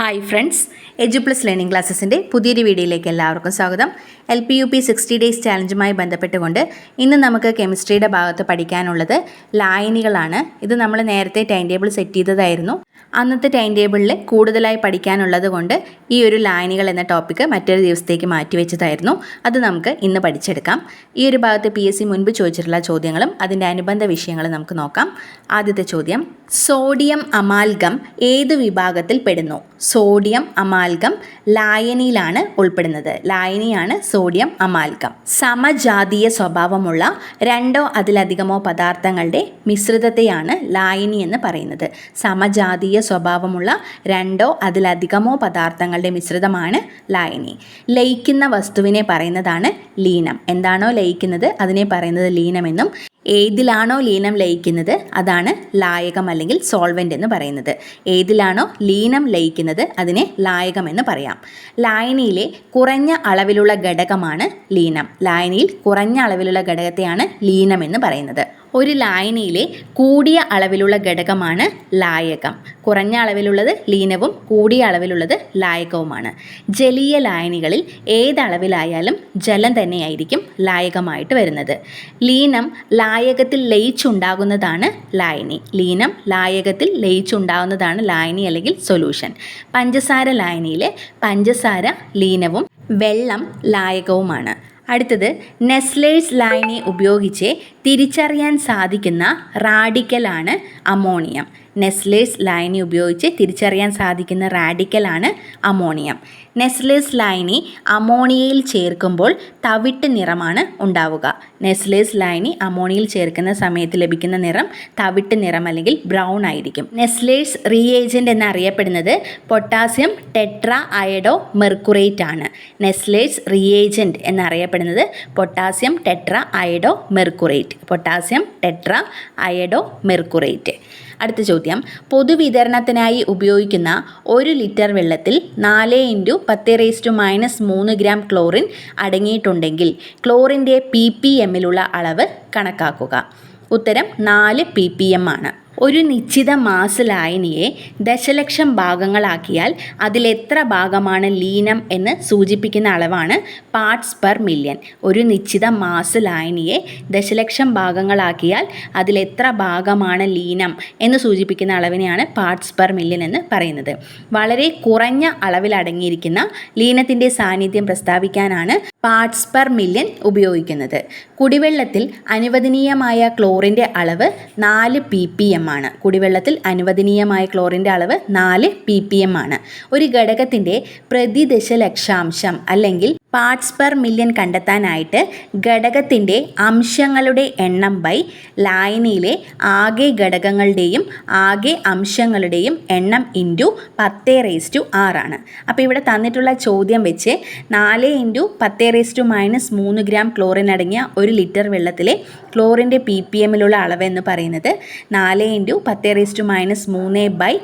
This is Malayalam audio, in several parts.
Hi friends Edu plus learning ക്ലാസ്സസിന്റെ പുതിയൊരു വീഡിയോയിലേക്ക് എല്ലാവർക്കും സ്വാഗതം. L P U P sixty days ചാലഞ്ചുമായി ബന്ധപ്പെട്ടുകൊണ്ട് ഇന്ന് നമുക്ക് കെമിസ്ട്രിയുടെ ഭാഗത്ത് പഠിക്കാനുള്ളത് ലായനികളാണ് ഇത് നമ്മൾ നേരത്തെ ടൈം ടേബിൾ സെറ്റ് ചെയ്തതായിരുന്നു. അന്നത്തെ ടൈം ടേബിളിൽ കൂടുതലായി പഠിക്കാനുള്ളത് കൊണ്ട് ഈ ഒരു ലായനികൾ എന്ന ടോപ്പിക്ക് മറ്റൊരു ദിവസത്തേക്ക് മാറ്റിവെച്ചതായിരുന്നു അത് നമുക്ക് ഇന്ന് പഠിച്ചെടുക്കാം. ഈ ഒരു ഭാഗത്ത് പി എസ് സി മുൻപ് ചോദിച്ചിട്ടുള്ള ചോദ്യങ്ങളും അതിന്റെ അനുബന്ധ വിഷയങ്ങളും നമുക്ക് നോക്കാം. ആദ്യത്തെ ചോദ്യം സോഡിയം അമാൽഗം ഏത് വിഭാഗത്തിൽ പെടുന്നു? സോഡിയം അമാൽഗം ലായനിയിലാണ് ഉൾപ്പെടുന്നത്. ലായനിയാണ് സോഡിയം അമാൽഗം സമജാതീയ സ്വഭാവമുള്ള രണ്ടോ അതിലധികമോ പദാർത്ഥങ്ങളുടെ മിശ്രിതത്തെയാണ് ലായനി എന്ന് പറയുന്നത്. സമജാതീയ സ്വഭാവമുള്ള രണ്ടോ അതിലധികമോ പദാർത്ഥങ്ങളുടെ മിശ്രിതമാണ് ലായനി. ലയിക്കുന്ന വസ്തുവിനെ പറയുന്നതാണ് ലീനം. എന്താണോ ലയിക്കുന്നത്? അതിനെ പറയുന്നത് ലീനമെന്നും ഏതിലാണോ ലീനം ലയിക്കുന്നത്? അതാണ് ലായകം അല്ലെങ്കിൽ സോൾവെന്റ് എന്ന് പറയുന്നത്. ഏതിലാണോ ലീനം ലയിക്കുന്നത്? അതിനെ ലായകം എന്ന് പറയാം. ലായനിയിലെ കുറഞ്ഞ അളവിലുള്ള ഘടകമാണ് ലീനം. ലായനിയിൽ കുറഞ്ഞ അളവിലുള്ള ഘടകത്തെയാണ് ലീനം എന്ന് പറയുന്നത്. ഒരു ലായനിയിലെ കൂടിയ അളവിലുള്ള ഘടകമാണ് ലായകം. കുറഞ്ഞ അളവിലുള്ളത് ലീനവും കൂടിയ അളവിലുള്ളത് ലായകവുമാണ്. ജലീയ ലായനികളിൽ ഏതളവിലായാലും ജലം തന്നെയായിരിക്കും ലായകമായിട്ട് വരുന്നത്. ലീനം ലായകത്തിൽ ലയിച്ചുണ്ടാകുന്നതാണ് ലായനി. ലീനം ലായകത്തിൽ ലയിച്ചുണ്ടാകുന്നതാണ് ലായനി അല്ലെങ്കിൽ സൊല്യൂഷൻ. പഞ്ചസാര ലായനിയിലെ പഞ്ചസാര ലീനവും വെള്ളം ലായകവുമാണ്. അടുത്തത് നെസ്ലേഴ്സ് ലൈനി ഉപയോഗിച്ച് തിരിച്ചറിയാൻ സാധിക്കുന്ന റാഡിക്കലാണ് അമോണിയം. നെസ്ലേഴ്സ് ലൈനി ഉപയോഗിച്ച് തിരിച്ചറിയാൻ സാധിക്കുന്ന റാഡിക്കലാണ് അമോണിയം. നെസ്ലേഴ്സ് ലൈനി അമോണിയയിൽ ചേർക്കുമ്പോൾ തവിട്ട് നിറമാണ് ഉണ്ടാവുക. നെസ്ലേഴ്സ് ലൈനി അമോണിയയിൽ ചേർക്കുന്ന സമയത്ത് ലഭിക്കുന്ന നിറം തവിട്ട് നിറം അല്ലെങ്കിൽ ബ്രൗൺ ആയിരിക്കും. നെസ്ലേഴ്സ് റീഏജന്റ് എന്നറിയപ്പെടുന്നത് പൊട്ടാസ്യം ടെട്ര അയഡോ മെർക്കുറേറ്റ് ആണ്. നെസ്ലേഴ്സ് റീഏജന്റ് എന്നറിയപ്പെടുന്നത് potassium tetra iodo mercurate. Potassium tetra iodo mercurate. അടുത്ത ചോദ്യം. പൊതുവിതരണത്തിനായി ഉപയോഗിക്കുന്ന ഒരു ലിറ്റർ വെള്ളത്തിൽ നാല് ഇന്റു പത്ത് റേസ് ടു മൈനസ് മൂന്ന് ഗ്രാം ക്ലോറിൻ അടങ്ങിയിട്ടുണ്ടെങ്കിൽ ക്ലോറിന്റെ പി പി എമ്മിലുള്ള അളവ് കണക്കാക്കുക. ഉത്തരം നാല് പി പി എം ആണ്. ഒരു നിശ്ചിത മാസ് ലായനിയെ ദശലക്ഷം ഭാഗങ്ങളാക്കിയാൽ അതിലെത്ര ഭാഗമാണ് ലീനം എന്ന് സൂചിപ്പിക്കുന്ന അളവാണ് പാർട്സ് പെർ മില്യൺ. ഒരു നിശ്ചിത മാസ് ലായനിയെ ദശലക്ഷം ഭാഗങ്ങളാക്കിയാൽ അതിലെത്ര ഭാഗമാണ് ലീനം എന്ന് സൂചിപ്പിക്കുന്ന അളവിനെയാണ് പാർട്സ് പെർ മില്യൺ എന്ന് പറയുന്നത്. വളരെ കുറഞ്ഞ അളവിൽ അടങ്ങിയിരിക്കുന്ന ലീനത്തിന്റെ സാന്നിധ്യം പ്രസ്താവിക്കാനാണ് പാർട്സ് പെർ മില്യൺ ഉപയോഗിക്കുന്നത്. കുടിവെള്ളത്തിൽ അനുവദനീയമായ ക്ലോറിന്റെ അളവ് നാല് പി പി എം ആണ്. കുടിവെള്ളത്തിൽ അനുവദനീയമായ ക്ലോറിന്റെ അളവ് നാല് പി പി എം ആണ്. ഒരു ഘടകത്തിന്റെ പ്രതിദശലക്ഷാംശം അല്ലെങ്കിൽ പാർട്സ് പെർ മില്യൺ കണ്ടെത്താനായിട്ട് ഘടകത്തിന്റെ അംശങ്ങളുടെ എണ്ണം ബൈ ലായനിയിലെ ആകെ ഘടകങ്ങളുടെയും ആകെ അംശങ്ങളുടെയും എണ്ണം ഇന്റു പത്ത് റേസ് ടു ആറാണ് അപ്പോൾ ഇവിടെ തന്നിട്ടുള്ള ചോദ്യം വെച്ച് നാല് ഇന്റു പത്ത് റേസ് ടു മൈനസ് മൂന്ന് ഗ്രാം ക്ലോറിൻ അടങ്ങിയ ഒരു ലിറ്റർ വെള്ളത്തിലെ ക്ലോറിന്റെ പി പി എമ്മിലുള്ള അളവ് എന്ന് പറയുന്നത് നാല് ഇന്റു പത്ത് റേസ് ടു മൈനസ് മൂന്ന് ബൈ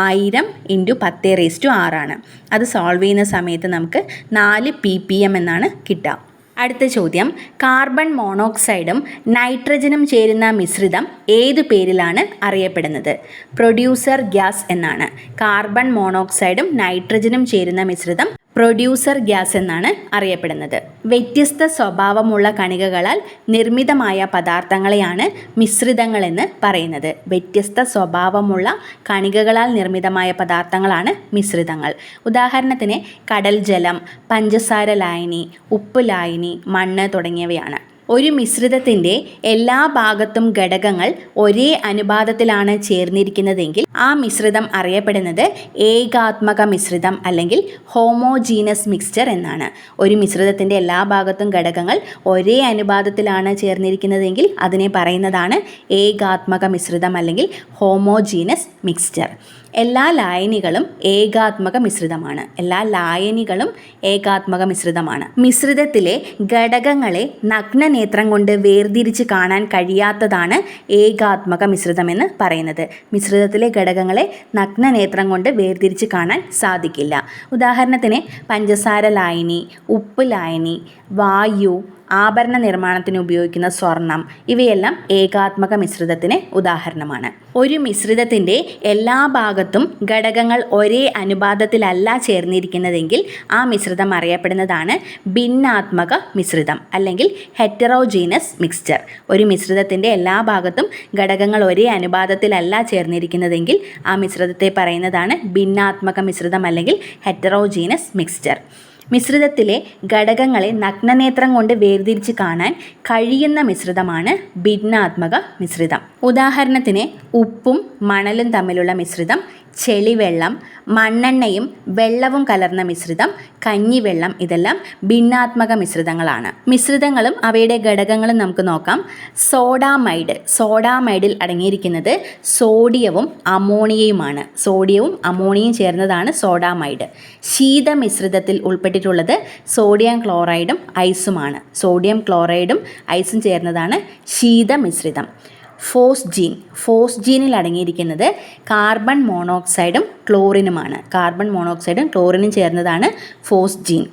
ആയിരം ഇന്റു പത്ത് റേസ് ടു ആറാണ് അത് സോൾവ് ചെയ്യുന്ന സമയത്ത് നമുക്ക് നാല് പി പി എം എന്നാണ് കിട്ടുക. അടുത്ത ചോദ്യം. കാർബൺ മോണോക്സൈഡും നൈട്രജനും ചേരുന്ന മിശ്രിതം ഏതു പേരിലാണ് അറിയപ്പെടുന്നത്? പ്രൊഡ്യൂസർ ഗ്യാസ് എന്നാണ്. കാർബൺ മോണോക്സൈഡും നൈട്രജനും ചേരുന്ന മിശ്രിതം പ്രൊഡ്യൂസർ ഗ്യാസ് എന്നാണ് അറിയപ്പെടുന്നത്. വ്യത്യസ്ത സ്വഭാവമുള്ള കണികകളാൽ നിർമ്മിതമായ പദാർത്ഥങ്ങളെയാണ് മിശ്രിതങ്ങളെന്ന് പറയുന്നത്. വ്യത്യസ്ത സ്വഭാവമുള്ള കണികകളാൽ നിർമ്മിതമായ പദാർത്ഥങ്ങളാണ് മിശ്രിതങ്ങൾ. ഉദാഹരണത്തിന് കടൽ ജലം പഞ്ചസാര ലായനി ഉപ്പ് ലായനി മണ്ണ് തുടങ്ങിയവയാണ്. ഒരു മിശ്രിതത്തിന്റെ എല്ലാ ഭാഗത്തും ഘടകങ്ങൾ ഒരേ അനുപാതത്തിലാണ് ചേർന്നിരിക്കുന്നതെങ്കിൽ ആ മിശ്രിതം അറിയപ്പെടുന്നത് ഏകാത്മക മിശ്രിതം അല്ലെങ്കിൽ ഹോമോജീനസ് മിക്സ്ചർ എന്നാണ്. ഒരു മിശ്രിതത്തിന്റെ എല്ലാ ഭാഗത്തും ഘടകങ്ങൾ ഒരേ അനുപാതത്തിലാണ് ചേർന്നിരിക്കുന്നതെങ്കിൽ അതിനെ പറയുന്നതാണ് ഏകാത്മക മിശ്രിതം അല്ലെങ്കിൽ ഹോമോജീനസ് മിക്സ്ചർ. എല്ലാ ലായനികളും ഏകാത്മക മിശ്രിതമാണ്. എല്ലാ ലായനികളും ഏകാത്മക മിശ്രിതമാണ്. മിശ്രിതത്തിലെ ഘടകങ്ങളെ നഗ്നനേത്രം കൊണ്ട് വേർതിരിച്ച് കാണാൻ കഴിയാത്തതാണ് ഏകാത്മക മിശ്രിതമെന്ന് പറയുന്നത്. മിശ്രിതത്തിലെ ഘടകങ്ങളെ നഗ്നനേത്രം കൊണ്ട് വേർതിരിച്ച് കാണാൻ സാധിക്കില്ല. ഉദാഹരണത്തിന് പഞ്ചസാര ലായനി ഉപ്പ് ലായനി വായു ആഭരണ നിർമ്മാണത്തിന് ഉപയോഗിക്കുന്ന സ്വർണം. ഇവയെല്ലാം ഏകാത്മക മിശ്രിതത്തിന് ഉദാഹരണമാണ്. ഒരു മിശ്രിതത്തിന്റെ എല്ലാ ഭാഗത്തും ഘടകങ്ങൾ ഒരേ അനുപാതത്തിലല്ല ചേർന്നിരിക്കുന്നതെങ്കിൽ ആ മിശ്രിതം അറിയപ്പെടുന്നതാണ് ഭിന്നാത്മക മിശ്രിതം അല്ലെങ്കിൽ ഹെറ്ററോജീനസ് മിക്സ്ചർ. ഒരു മിശ്രിതത്തിന്റെ എല്ലാ ഭാഗത്തും ഘടകങ്ങൾ ഒരേ അനുപാതത്തിലല്ല ചേർന്നിരിക്കുന്നതെങ്കിൽ ആ മിശ്രിതത്തെ പറയുന്നതാണ് ഭിന്നാത്മക മിശ്രിതം അല്ലെങ്കിൽ ഹെറ്ററോജീനസ് മിക്സ്ചർ. മിശ്രിതത്തിലെ ഘടകങ്ങളെ നഗ്നനേത്രം കൊണ്ട് വേർതിരിച്ച് കാണാൻ കഴിയുന്ന മിശ്രിതമാണ് ഭിന്നാത്മക മിശ്രിതം. ഉദാഹരണത്തിന് ഉപ്പും മണലും തമ്മിലുള്ള മിശ്രിതം ചെളിവെള്ളം മണ്ണെണ്ണയും വെള്ളവും കലർന്ന മിശ്രിതം കഞ്ഞിവെള്ളം ഇതെല്ലാം ഭിന്നാത്മക മിശ്രിതങ്ങളാണ്. മിശ്രിതങ്ങളും അവയുടെ ഘടകങ്ങളും നമുക്ക് നോക്കാം. സോഡാമൈഡ് സോഡാമൈഡിൽ അടങ്ങിയിരിക്കുന്നത് സോഡിയവും അമോണിയയുമാണ്. സോഡിയവും അമോണിയയും ചേർന്നതാണ് സോഡാമൈഡ്. ശീതമിശ്രിതത്തിൽ ഉൾപ്പെട്ടിട്ടുള്ളത് സോഡിയം ക്ലോറൈഡും ഐസുമാണ്. സോഡിയം ക്ലോറൈഡും ഐസും ചേർന്നതാണ് ശീതമിശ്രിതം. ഫോസ്ജീൻ ഫോസ്ജീനിൽ അടങ്ങിയിരിക്കുന്നത് കാർബൺ മോണോക്സൈഡും ക്ലോറിനുമാണ്. കാർബൺ മോണോക്സൈഡും ക്ലോറിനും ചേർന്നതാണ് ഫോസ്ജീൻ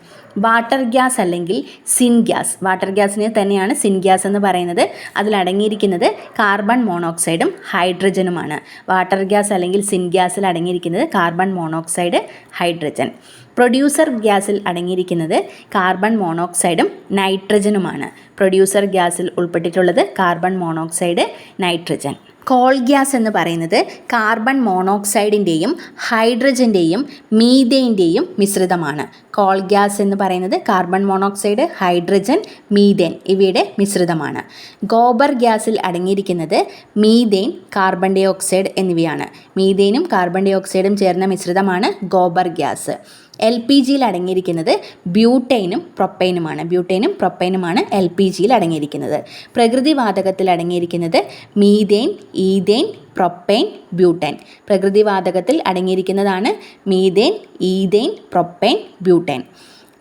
വാട്ടർ ഗ്യാസ് അല്ലെങ്കിൽ സിൻ ഗ്യാസ്. വാട്ടർ ഗ്യാസിനെ തന്നെയാണ് സിൻ ഗ്യാസ് എന്ന് പറയുന്നത്. അതിലടങ്ങിയിരിക്കുന്നത് കാർബൺ മോണോക്സൈഡും ഹൈഡ്രജനുമാണ്. വാട്ടർ ഗ്യാസ് അല്ലെങ്കിൽ സിൻ ഗ്യാസിൽ അടങ്ങിയിരിക്കുന്നത് കാർബൺ മോണോക്സൈഡ് ഹൈഡ്രജൻ. പ്രൊഡ്യൂസർ ഗ്യാസിൽ അടങ്ങിയിരിക്കുന്നത് കാർബൺ മോണോക്സൈഡും നൈട്രജനുമാണ്. പ്രൊഡ്യൂസർ ഗ്യാസിൽ ഉൾപ്പെട്ടിട്ടുള്ളത് carbon monoxide nitrogen. Coal gas എന്ന് പറയുന്നത് കാർബൺ മോണോക്സൈഡിന്റെയും ഹൈഡ്രജന്റെയും മീതേന്റെയും മിശ്രിതമാണ്. കോൾ ഗ്യാസ് എന്ന് പറയുന്നത് കാർബൺ മോണോക്സൈഡ് ഹൈഡ്രജൻ മീതേൻ ഇവയുടെ മിശ്രിതമാണ്. ഗോബർ ഗ്യാസിൽ അടങ്ങിയിരിക്കുന്നത് മീതേൻ കാർബൺ ഡൈ ഓക്സൈഡ് എന്നിവയാണ്. മീതേനും കാർബൺ ഡൈ ഓക്സൈഡും ചേർന്ന മിശ്രിതമാണ് ഗോബർ ഗ്യാസ്. എൽ പി ജിയിൽ അടങ്ങിയിരിക്കുന്നത് ബ്യൂട്ടൈനും പ്രൊപ്പൈനുമാണ്. ബ്യൂട്ടൈനും പ്രൊപ്പൈനുമാണ് എൽ പി ജിയിൽ അടങ്ങിയിരിക്കുന്നത്. പ്രകൃതി വാതകത്തിൽ അടങ്ങിയിരിക്കുന്നത് മീതേൻ ഈതേൻ പ്രൊപ്പൈൻ ബ്യൂട്ടൈൻ. പ്രകൃതി വാതകത്തിൽ അടങ്ങിയിരിക്കുന്നതാണ് methane ethane propyne butyne.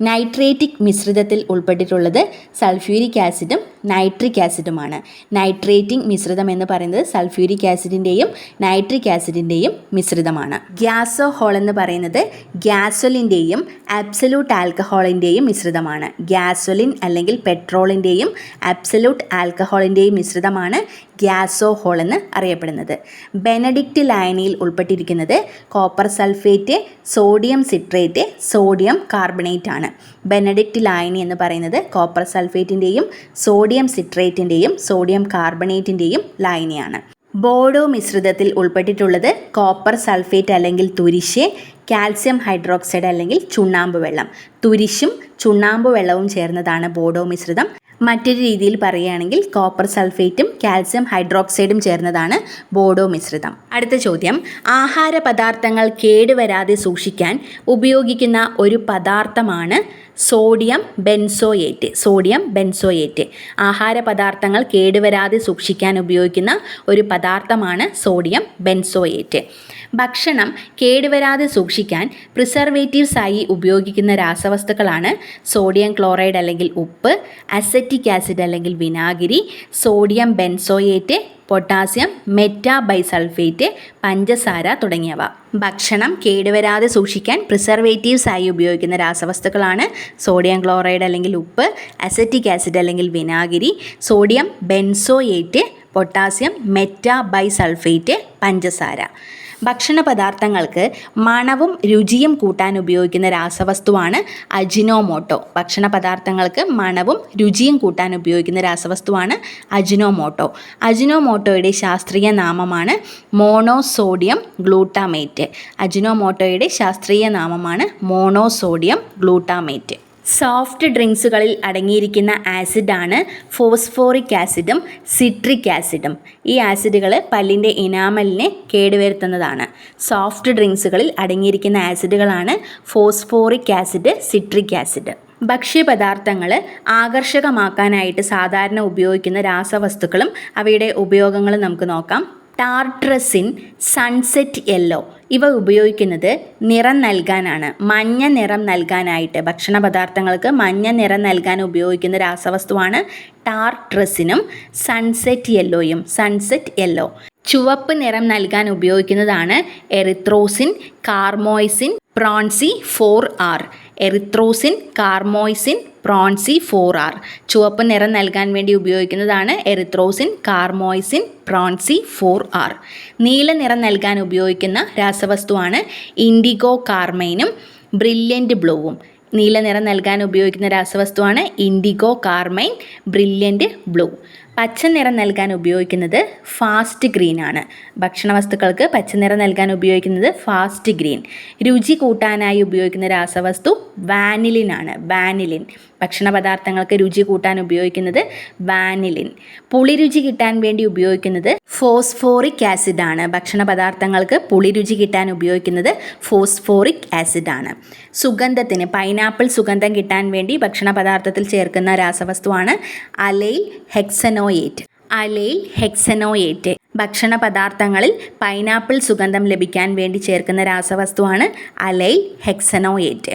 Nitrating മിശ്രിതത്തിൽ ഉൾപ്പെട്ടിട്ടുള്ളത് സൾഫ്യൂരിക് ആസിഡും നൈട്രിക് ആസിഡുമാണ്. നൈട്രേറ്റിംഗ് മിശ്രിതം എന്ന് പറയുന്നത് സൾഫ്യൂരിക് ആസിഡിന്റെയും നൈട്രിക് ആസിഡിന്റെയും മിശ്രിതമാണ്. ഗ്യാസോഹോൾ എന്ന് പറയുന്നത് ഗ്യാസൊലിന്റെയും അബ്സലൂട്ട് ആൽക്കഹോളിന്റെയും മിശ്രിതമാണ്. ഗ്യാസൊലിൻ അല്ലെങ്കിൽ പെട്രോളിന്റെയും അബ്സലൂട്ട് ആൽക്കഹോളിന്റെയും മിശ്രിതമാണ് ഗ്യാസോഹോൾ എന്ന് അറിയപ്പെടുന്നത്. ബെനഡിക്റ്റ് ലൈനിയിൽ ഉൾപ്പെട്ടിരിക്കുന്നത് copper sulphate sodium citrate sodium carbonate ആണ് ബെനഡിക്റ്റ് ലായനി എന്ന് പറയുന്നത് കോപ്പർ സൾഫേറ്റിന്റെയും സോഡിയം സിട്രേറ്റിന്റെയും സോഡിയം കാർബണേറ്റിന്റെയും ലായനിയാണ്. ബോഡോ മിശ്രിതത്തിൽ ഉൾപ്പെട്ടിട്ടുള്ളത് കോപ്പർ സൾഫേറ്റ് അല്ലെങ്കിൽ തുരിശ് കാൽസ്യം ഹൈഡ്രോക്സൈഡ് അല്ലെങ്കിൽ ചുണ്ണാമ്പ് വെള്ളം. തുരിശും ചുണ്ണാമ്പ് വെള്ളവും ചേർന്നതാണ് ബോഡോ മിശ്രിതം. മറ്റൊരു രീതിയിൽ പറയുകയാണെങ്കിൽ കോപ്പർ സൾഫേറ്റും കാൽസ്യം ഹൈഡ്രോക്സൈഡും ചേർന്നതാണ് ബോഡോ മിശ്രിതം. അടുത്ത ചോദ്യം. ആഹാര പദാർത്ഥങ്ങൾ കേടുവരാതെ സൂക്ഷിക്കാൻ ഉപയോഗിക്കുന്ന ഒരു പദാർത്ഥമാണ് സോഡിയം ബെൻസോയേറ്റ് സോഡിയം ബെൻസോയേറ്റ്. ആഹാര പദാർത്ഥങ്ങൾ കേടുവരാതെ സൂക്ഷിക്കാൻ ഉപയോഗിക്കുന്ന ഒരു പദാർത്ഥമാണ് സോഡിയം ബെൻസോയേറ്റ്. ഭക്ഷണം കേടുവരാതെ സൂക്ഷിക്കാൻ പ്രിസർവേറ്റീവ്സ് ആയി ഉപയോഗിക്കുന്ന രാസവസ്തുക്കളാണ് സോഡിയം ക്ലോറൈഡ് അല്ലെങ്കിൽ ഉപ്പ് അസറ്റിക് ആസിഡ് അല്ലെങ്കിൽ വിനാഗിരി സോഡിയം ബെൻസോയേറ്റ് പൊട്ടാസ്യം മെറ്റാബൈസൾഫേറ്റ് പഞ്ചസാര തുടങ്ങിയവ. ഭക്ഷണം കേടുവരാതെ സൂക്ഷിക്കാൻ പ്രിസർവേറ്റീവ്സ് ആയി ഉപയോഗിക്കുന്ന രാസവസ്തുക്കളാണ് സോഡിയം ക്ലോറൈഡ് അല്ലെങ്കിൽ ഉപ്പ് അസറ്റിക് ആസിഡ് അല്ലെങ്കിൽ വിനാഗിരി സോഡിയം ബെൻസോയേറ്റ് പൊട്ടാസ്യം മെറ്റാബൈസൾഫേറ്റ് പഞ്ചസാര. ഭക്ഷണ പദാർത്ഥങ്ങൾക്ക് മണവും രുചിയും കൂട്ടാൻ ഉപയോഗിക്കുന്ന രാസവസ്തുവാണ് അജിനോമോട്ടോ. ഭക്ഷണ പദാർത്ഥങ്ങൾക്ക് മണവും രുചിയും കൂട്ടാൻ ഉപയോഗിക്കുന്ന രാസവസ്തുവാണ് അജിനോമോട്ടോ. അജിനോമോട്ടോയുടെ ശാസ്ത്രീയ നാമമാണ് മോണോസോഡിയം ഗ്ലൂട്ടാമേറ്റ്. അജിനോമോട്ടോയുടെ ശാസ്ത്രീയ നാമമാണ് മോണോസോഡിയം ഗ്ലൂട്ടാമേറ്റ്. സോഫ്റ്റ് ഡ്രിങ്ക്സുകളിൽ അടങ്ങിയിരിക്കുന്ന ആസിഡാണ് ഫോസ്ഫോറിക് ആസിഡും സിട്രിക് ആസിഡും. ഈ ആസിഡുകൾ പല്ലിന്റെ ഇനാമലിനെ കേടുവരുത്തുന്നതാണ്. സോഫ്റ്റ് ഡ്രിങ്ക്സുകളിൽ അടങ്ങിയിരിക്കുന്ന ആസിഡുകളാണ് ഫോസ്ഫോറിക് ആസിഡ് സിട്രിക് ആസിഡ്. ഭക്ഷ്യപദാർത്ഥങ്ങൾ ആകർഷകമാക്കാനായിട്ട് സാധാരണ ഉപയോഗിക്കുന്ന രാസവസ്തുക്കളും അവയുടെ ഉപയോഗങ്ങളും നമുക്ക് നോക്കാം. ടാർട്രസിൻ സൺസെറ്റ് യെല്ലോ ഇവ ഉപയോഗിക്കുന്നത് നിറം നൽകാനാണ്. മഞ്ഞ നിറം നൽകാനായിട്ട് ഭക്ഷണ പദാർത്ഥങ്ങൾക്ക് മഞ്ഞ നിറം നൽകാൻ ഉപയോഗിക്കുന്ന രാസവസ്തുവാണ് ടാർട്രസിനും സൺസെറ്റ് യെല്ലോയും സൺസെറ്റ് യെല്ലോ. ചുവപ്പ് നിറം നൽകാൻ ഉപയോഗിക്കുന്നതാണ് erythrosine carmoisine ponceau four R. Erythrosine carmoisine ponceau four R ചുവപ്പ് നിറം നൽകാൻ വേണ്ടി ഉപയോഗിക്കുന്നതാണ് erythrosine carmoisine ponceau four R നീല നിറം നൽകാൻ ഉപയോഗിക്കുന്ന രാസവസ്തുവാണ് ഇൻഡിഗോ കാർമൈനും ബ്രില്യന്റ് ബ്ലൂവും. നീല നിറം നൽകാൻ ഉപയോഗിക്കുന്ന രാസവസ്തുവാണ് ഇൻഡിഗോ കാർമൈൻ ബ്രില്യന്റ് ബ്ലൂ. പച്ച നിറം നൽകാൻ ഉപയോഗിക്കുന്നത് ഫാസ്റ്റ് ഗ്രീൻ ആണ്. ഭക്ഷണവസ്തുക്കൾക്ക് പച്ച നിറം നൽകാൻ ഉപയോഗിക്കുന്നത് ഫാസ്റ്റ് ഗ്രീൻ. രുചി കൂട്ടാനായി ഉപയോഗിക്കുന്ന രാസവസ്തു വാനിലിൻ ആണ്. വാനിലിൻ. ഭക്ഷണ പദാർത്ഥങ്ങൾക്ക് രുചി കൂട്ടാൻ ഉപയോഗിക്കുന്നത് വാനിലിൻ. പുളിരുചി കിട്ടാൻ വേണ്ടി ഉപയോഗിക്കുന്നത് ഫോസ്ഫോറിക് ആസിഡ് ആണ് ഭക്ഷണ പദാർത്ഥങ്ങൾക്ക് പുളിരുചി കിട്ടാൻ ഉപയോഗിക്കുന്നത് ഫോസ്ഫോറിക് ആസിഡ് ആണ് സുഗന്ധത്തിന് പൈനാപ്പിൾ സുഗന്ധം കിട്ടാൻ വേണ്ടി ഭക്ഷണ പദാർത്ഥത്തിൽ ചേർക്കുന്ന രാസവസ്തുവാണ് അലൈൽ ഹെക്സനോയേറ്റ്. Allyl hexanoate. ഭക്ഷണ പദാർത്ഥങ്ങളിൽ പൈനാപ്പിൾ സുഗന്ധം ലഭിക്കാൻ വേണ്ടി ചേർക്കുന്ന രാസവസ്തുവാണ് അലൈൽ ഹെക്സനോയേറ്റ്.